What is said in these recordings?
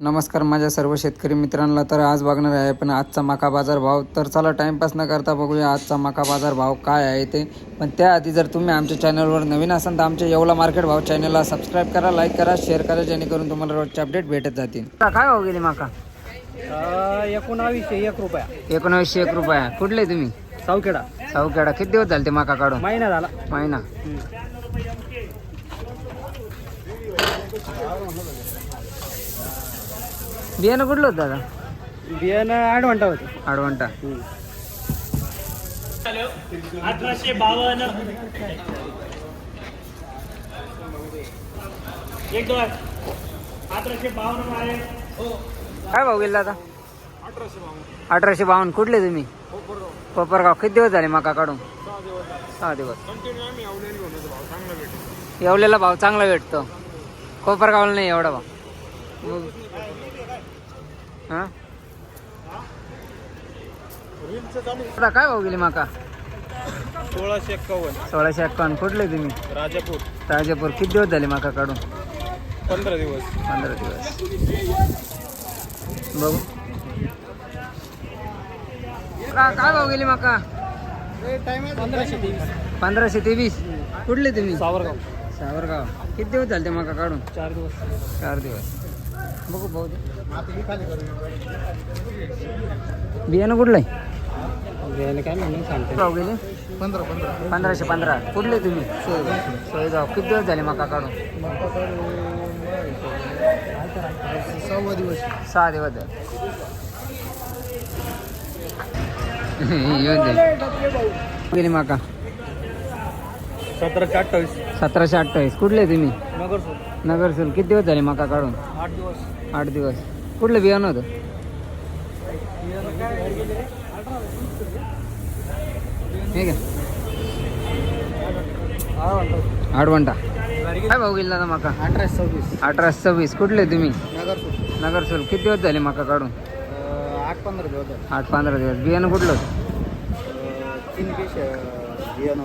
नमस्कार माझ्या सर्व शेतकरी मित्रांना तर आज बघणार आहे पण आजचा मका बाजार भाव. तर चला टाइमपास न करता बघूया आजचा मका बाजार भाव काय आहे ते. पण त्याआधी जर तुम्ही आमच्या चॅनलवर नवीन असाल तर आमच्या येवला मार्केट भाव चॅनलला सबस्क्राईब करा लाईक करा शेअर करा जेणेकरून तुम्हाला रोजचे अपडेट भेटत जातील. काय भाव गेली मका? एकोणावीसशे एक रुपया. एकोणावीसशे एक रुपया. कुठले तुम्ही? सावखेडा. सावखेडा. किती दिवस झाले ते मका काढून महिना झाला. महिना. बियाणं कुठलं होतं दादा? बियाणं आठ घंटा होते. आडवंटा. अठराशे बावन्न. एक दोन. अठराशे बावन्न आहे. काय भाऊ गेला आता अठराशे बावन्न. कुठले तुम्ही? कोपरगाव. किती दिवस झाले मका काढून? सहा दिवस. येवलेला भाव चांगला भेटतो. कोपरगावला नाही एवढा भाव. हा? आता काय भाऊ गेली मका? सोळाशे एक्कावन्न. सोळाशे अक्कावन्न कुठले तुम्ही? राजापूर. राजापूर. किती दिवस झाले मका काढून? पंधरा दिवस. पंधरा दिवस. बघू. का काय भाव गेली मका? पंधराशे तेवीस. पंधराशे तेवीस. कुठले तुम्ही? सावरगाव. सावरगाव. किती दिवस झाले ते मका काढून? चार दिवस. चार दिवस. बघू भाऊ बियाणं कुठलं आहे बियाणे काय म्हणून सांगते भाव गेले? पंधरा पंधरा. पंधराशे पंधरा. कुठले तुम्ही? सोयगाव. किती दिवस झाले मका काढून. सव्वा दिवस. सहा दिवस झाले. येऊन दे. गेली मका? सतराशे अठ्ठावीस. सतराशे अठ्ठावीस. कुठले तुम्ही? नगरसूर नगरसूल. किती दिवस झाले मका काढून? आठ दिवस. आठ दिवस. कुठलं बियाणं होतं? ठीक आहे आडवंटा. काय भाऊ गेला दादा मका? अठराशे सव्वीस. अठराशे सव्वीस. कुठले तुम्ही? नगरसूर नगरसूल किती दिवस झाले मका काढून? आठ पंधरा दिवस. आठ पंधरा दिवस. बियाणं कुठलं होतं? तीन पीस बियाणं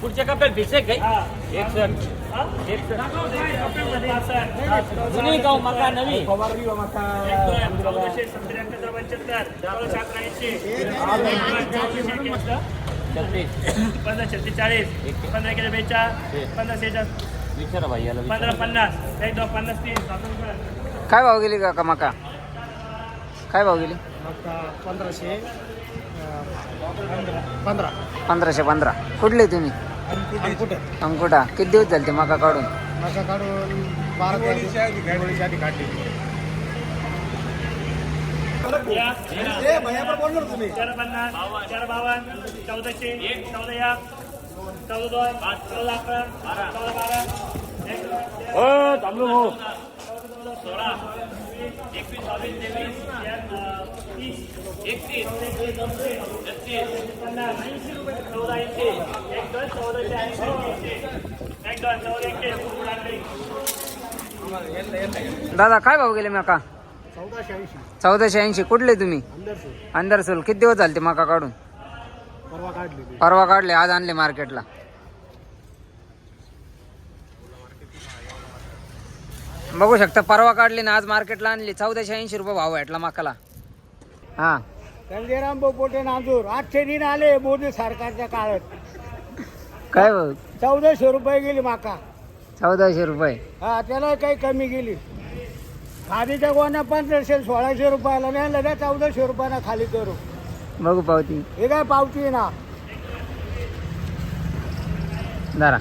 पुढच्या कप्प्यात भिसे काय हा. एक हा? जुनी गाव मका नवी. फवारणी मका. चौदाशे पंच्याहत्तर चौदाशे छत्तीस पंधरा पंधरा एकेचाळीस बेचाळीस पंधरा सेहेचाळीस विचारा भाई याला विचारा. पंधरा पन्नास. एक दोन पन्नास काय भाव गेली का मका? काय भाव गेली? पंधराशे. पंधरा पंधराशे पंधरा कुठले तुम्ही कुठे अंकुटा किती दिवस झाले ते मका काढून मका काढून बारा दिवसाची आधी काढली एकवीस बावीस तेवीस अं, तीस एकतीस चौतीस छत्तीस पन्नास ऐंशी रुपये चौदा ऐंशी. एक दोन चौदाशे ऐंशी. एक दोन चौदा एकशे दादा काय भाव गेले मका? चौदाशे ऐंशी. चौदाशे ऐंशी. कुठले तुम्ही? अंदरसूल. किती दिवस झाले ते मका काढून? परवा काढली परवा काढले आज आणले मार्केटला. बघू शकता परवा काढली ना आज मार्केटला आणली. चौदाशे ऐंशी रुपये भाव भेटला मकाला. हा. संजयराम पोटे नांदूर आठशे दिन आले मोदी सरकारच्या काळात. काय भाऊ? चौदाशे रुपये गेली माका. चौदाशे रुपये? हा त्याला काही कमी गेली. खादीच्या गोण्या पंधराशे सोळाशे रुपयाला नाही लगेच चौदाशे रुपयाला खाली करू. बघू पावती. हे काय पावती ना? जरा